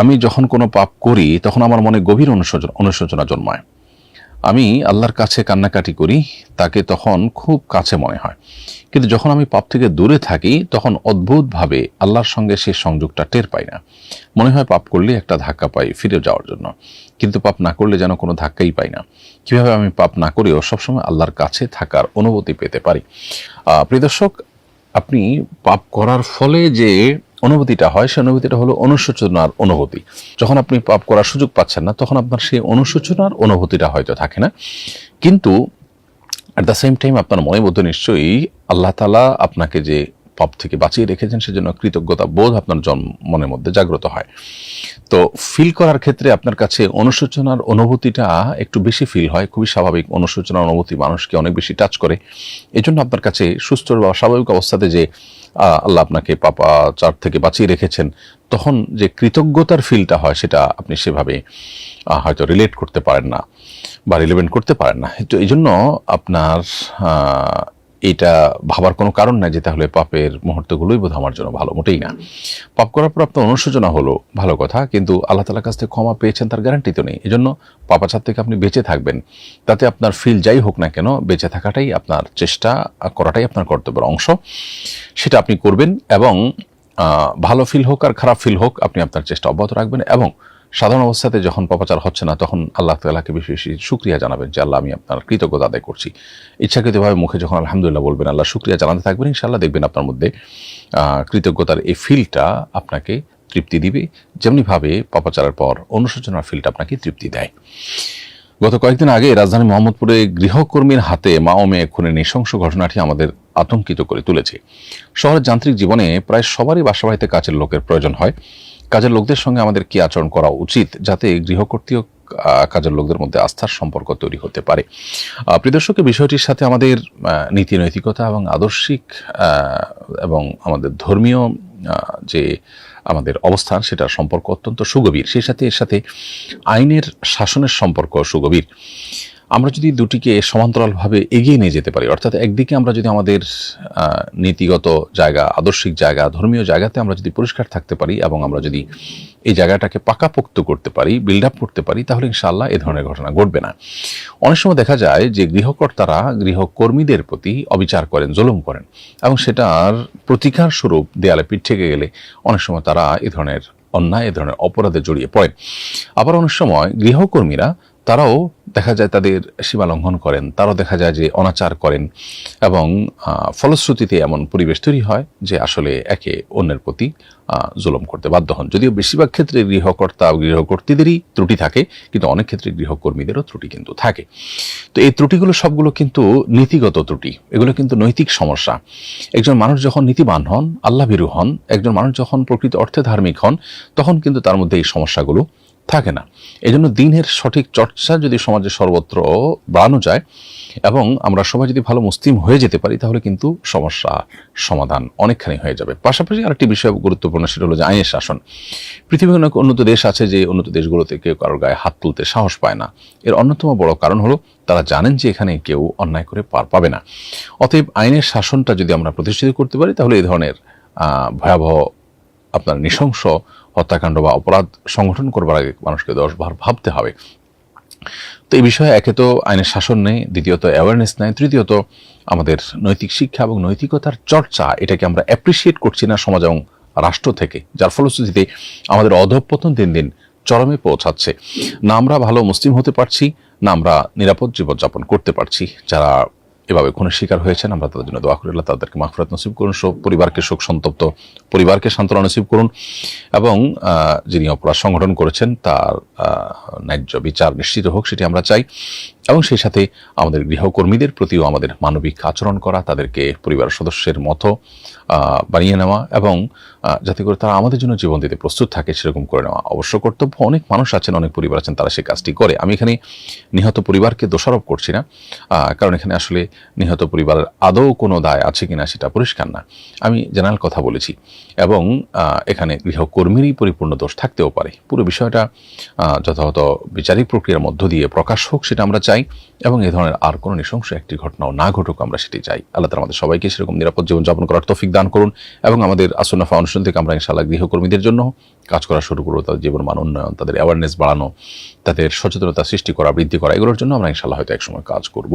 আমি যখন কোনো পাপ করি তখন আমার মনে গভীর অনুশোচনা অনুশোচনা জন্মায়। আমি আল্লাহর কাছে কান্নাকাটি করি তাকে তখন খুব কাছে মনে হয়। কিন্তু যখন আমি পাপ থেকে দূরে থাকি তখন অদ্ভুতভাবে আল্লাহর সঙ্গে সেই সংযোগটা টের পাই না। মনে হয় পাপ করলে একটা ধাক্কা পাই ফিরে যাওয়ার জন্য। কিন্তু পাপ না করলে যেন কোনো ধাক্কাই পাই না। কীভাবে আমি পাপ না করেও সবসময় আল্লাহর কাছে থাকার অনুভূতি পেতে পারি। আহ, প্রিয় দর্শক আপনি পাপ করার ফলে যে অনুভূতিটা হয়, সেই অনুভূতিটা হলো অনুশোচনার অনুভূতি। যখন আপনি পাপ করার সুযোগ পাচ্ছেন না, তখন আপনার সেই অনুশোচনার অনুভূতিটা হয়তো থাকে না। কিন্তু অ্যাট দ্য সেম টাইম আপনার মনের মধ্যে নিশ্চয়ই আল্লাহ তালা আপনাকে যে পাপ থেকে বাঁচিয়ে রেখেছেন, সেজন্য কৃতজ্ঞতা বোধ আপনার জন্ম মনের মধ্যে জাগ্রত হয়। তো ফিল করার ক্ষেত্রে আপনার কাছে অনুশোচনার অনুভূতিটা একটু বেশি ফিল হয়, খুবই স্বাভাবিক অনুশোচনার অনুভূতি, মানুষকে অনেক বেশি টাচ করে। এই জন্য আপনার কাছে সুস্থ বা স্বাভাবিক অবস্থাতে যে আল্লাহ আপনাকে পাপা, চার থেকে বাঁচিয়ে রেখেছেন, তখন যে কৃতজ্ঞতার ফিলটা হয়, সেটা আপনি সেভাবে হয়তো রিলেট করতে পারেন না বা রিলেভেন্ট করতে পারেন না। তো এই জন্য আপনার এটা ভাবার কোনো কারণ নাই যে তাহলে পাপের মুহূর্তগুলোই বোধ আমার জন্য ভালো, মোটেই না। পাপ করার পর আপনার অনুশোচনা হলো, ভালো কথা, কিন্তু আল্লাহ তালার কাছ থেকে ক্ষমা পেয়েছেন তার গ্যারান্টি তো নেই। এজন্য পাপাচার থেকে আপনি বেঁচে থাকবেন। তাতে আপনার ফিল যাই হোক না কেন, বেঁচে থাকাটাই আপনার চেষ্টা করাটাই আপনার কর্তব্যের অংশ। সেটা আপনি করবেন এবং ভালো ফিল হোক আর খারাপ ফিল হোক, আপনি আপনার চেষ্টা অব্যাহত রাখবেন এবং সাধারণ অবস্থাতে যখন পাপাচার হচ্ছে না, তখন আল্লাহ তালাকে বেশি বেশি সুক্রিয়া জানাবেন যে, আল্লাহ, আমি আপনার কৃতজ্ঞতা আদায় করছি। ইচ্ছাকৃতভাবে মুখে যখন আলহামদুলিল্লাহ বলবেন, আল্লাহ সুক্রিয়া জানাতে থাকবেন, ইনশাআল্লাহ দেখবেন আপনার মধ্যে কৃতজ্ঞতার এই ফিলটা আপনাকে তৃপ্তি দিবে। যেমনিভাবে পাপাচারের পর অনুশোচনার ফিলটা আপনাকে তৃপ্তি দেয়। গত কয়েকদিন আগে রাজধানী মোহাম্মদপুরে গৃহকর্মীর হাতে মা ও মেয়ে খুনের নৃশংস ঘটনাটি আমাদের আতঙ্কিত করে তুলেছে। শহরের যান্ত্রিক জীবনে প্রায় সবারই বাসাবাড়িতে কাছের লোকের প্রয়োজন হয়। কাজের লোকদের সঙ্গে আমাদের কি আচরণ করা উচিত যাতে গৃহকর্তী ও আহ, কাজের লোকদের মধ্যে আস্থার সম্পর্ক তৈরি হতে পারে? আহ, প্রিয় দর্শকের বিষয়টির সাথে আমাদের নীতি নৈতিকতা এবং আদর্শিক এবং আমাদের ধর্মীয় যে আমাদের অবস্থান সেটার সম্পর্ক অত্যন্ত সুগভীর। সেই সাথে এর সাথে আইনের শাসনের সম্পর্ক সুগভীর। আমরা যদি দুটিকে সমান্তরালভাবে এগিয়ে নিয়ে যেতে পারি, অর্থাৎ একদিকে আমরা যদি আমাদের নীতিগত জায়গা, আদর্শিক জায়গা, ধর্মীয় জায়গাতে আমরা যদি পরিষ্কার থাকতে পারি এবং আমরা যদি এই জায়গাটাকে পাকাপোক্ত করতে পারি বিল্ড আপ করতে পারি, তাহলে ইনশাল্লাহ এ ধরনের ঘটনা ঘটবে না। অনেক সময় দেখা যায় যে গৃহকর্তারা গৃহকর্মীদের প্রতি অবিচার করেন, জুলুম করেন এবং সেটার প্রতিকার স্বরূপ দেয়ালে পিঠ থেকে গেলে অনেক সময় তারা এ ধরনের অন্যায়, এ ধরনের অপরাধে জড়িয়ে পড়েন। আবার অনেক সময় গৃহকর্মীরা তারাও দেখা যায় তাদের সীমা লঙ্ঘন করেন, তারাও দেখা যায় যে অনাচার করেন এবং ফলশ্রুতিতে এমন পরিবেশ তৈরি হয় যে আসলে একে অন্যের প্রতি জুলম করতে বাধ্য হন। যদিও বেশিরভাগ ক্ষেত্রে গৃহকর্তা গৃহকর্তীদেরই ত্রুটি থাকে, কিন্তু অনেক ক্ষেত্রে গৃহকর্মীদেরও ত্রুটি কিন্তু থাকে। তো এই ত্রুটিগুলো সবগুলো কিন্তু নীতিগত ত্রুটি, এগুলো কিন্তু নৈতিক সমস্যা। একজন মানুষ যখন নীতিবান হন আল্লাহ ভীরু হন, একজন মানুষ যখন প্রকৃত অর্থে ধার্মিক হন, তখন কিন্তু তার মধ্যে এই সমস্যাগুলো থাকে না। এজন্য দিনের সঠিক চর্চা যদি সমাজে সর্বত্র বাড়ানো যায় এবং আমরা সবাই যদি ভালো মুসলিম হয়ে যেতে পারি, তাহলে কিন্তু সমস্যা সমাধান অনেকখানি হয়ে যাবে। পাশাপাশি আরেকটি বিষয় গুরুত্বপূর্ণ, সেটা হলো যে আইনের শাসন। পৃথিবীর অনেক উন্নত দেশ আছে, যে উন্নত দেশগুলোতে কেউ কারোর গায়ে হাত তুলতে সাহস পায় না। এর অন্যতম বড় কারণ হলো, তারা জানেন যে এখানে কেউ অন্যায় করে পার পাবে না। অতএব আইনের শাসনটা যদি আমরা প্রতিষ্ঠিত করতে পারি, তাহলে এই ধরনের ভয়াবহ আপনার নৃশংস হত্যাকাণ্ড বা অপরাধ সংগঠন করবার আগে মানুষকে দশবার ভাবতে হবে। তো এই বিষয়ে একে তো আইনের শাসন নেই, দ্বিতীয়ত অ্যাওয়ারনেস নেই, তৃতীয়ত আমাদের নৈতিক শিক্ষা এবং নৈতিকতার চর্চা এটাকে আমরা অ্যাপ্রিসিয়েট করছি না সমাজ এবং রাষ্ট্র থেকে, যার ফলশ্রুতিতে আমাদের অধঃপতন দিন দিন চরমে পৌঁছাচ্ছে। না আমরা ভালো মুসলিম হতে পারছি, না আমরা নিরাপদ জীবনযাপন করতে পারছি, যারা এভাবে খুনের শিকার হয়েছেন। আমরা তাদের জন্য দোয়া করি, আল্লাহ তাদেরকে মাফরাত নসিব করুন পরিবারকে শোক সন্তপ্ত পরিবারকে সান্ত্বনা নসিব করুন এবং যিনি অপরাধ সংগঠন করেছেন, তার ন্যায্য বিচার নিশ্চিত হোক, সেটি আমরা চাই। এবং সেই সাথে আমাদের গৃহকর্মীদের প্রতিও আমাদের মানবিক আচরণ করা, তাদেরকে পরিবার সদস্যের মতো বানিয়ে নেওয়া এবং যাতে করে তারা আমাদের জন্য জীবন দিতে প্রস্তুত থাকে, সেরকম করে নেওয়া। অবশ্য কর্তব্য অনেক মানুষ আছেন, অনেক পরিবার আছেন, তারা সেই কাজটি করে। আমি এখানে নিহত পরিবারকে দোষারোপ করছি না কারণ এখানে আসলে নিহত পরিবারের আদৌ কোনো দায় আছে কিনা সেটা পরিষ্কার না। আমি জেনারেল কথা বলেছি। এবং এখানে গৃহকর্মীরই পরিপূর্ণ দোষ থাকতেও পারে। পুরো বিষয়টা যথাযথ বিচারিক প্রক্রিয়ার মধ্য দিয়ে প্রকাশ হোক সেটা আমরা চাই এবং এই ধরনের আর কোনো নৃশংস একটি ঘটনাও না ঘটুক আমরা সেটি চাই। আল্লাহ তালা আমাদের সবাইকে সেরকম নিরাপদ জীবনযাপন করার তৌফিক দান করুন এবং আমাদের আসন্না ফাউন্ডেশন থেকে আমরা ইনশাআল্লাহ গৃহকর্মীদের জন্য কাজ করা শুরু করব, তাদের জীবন মান উন্নয়ন, তাদের অ্যাওয়ারনেস বাড়ানো, তাদের সচেতনতা সৃষ্টি করা, বৃদ্ধি করা, এগুলোর জন্য আমরা ইনশাআল্লাহ হয়তো একসময় কাজ করব।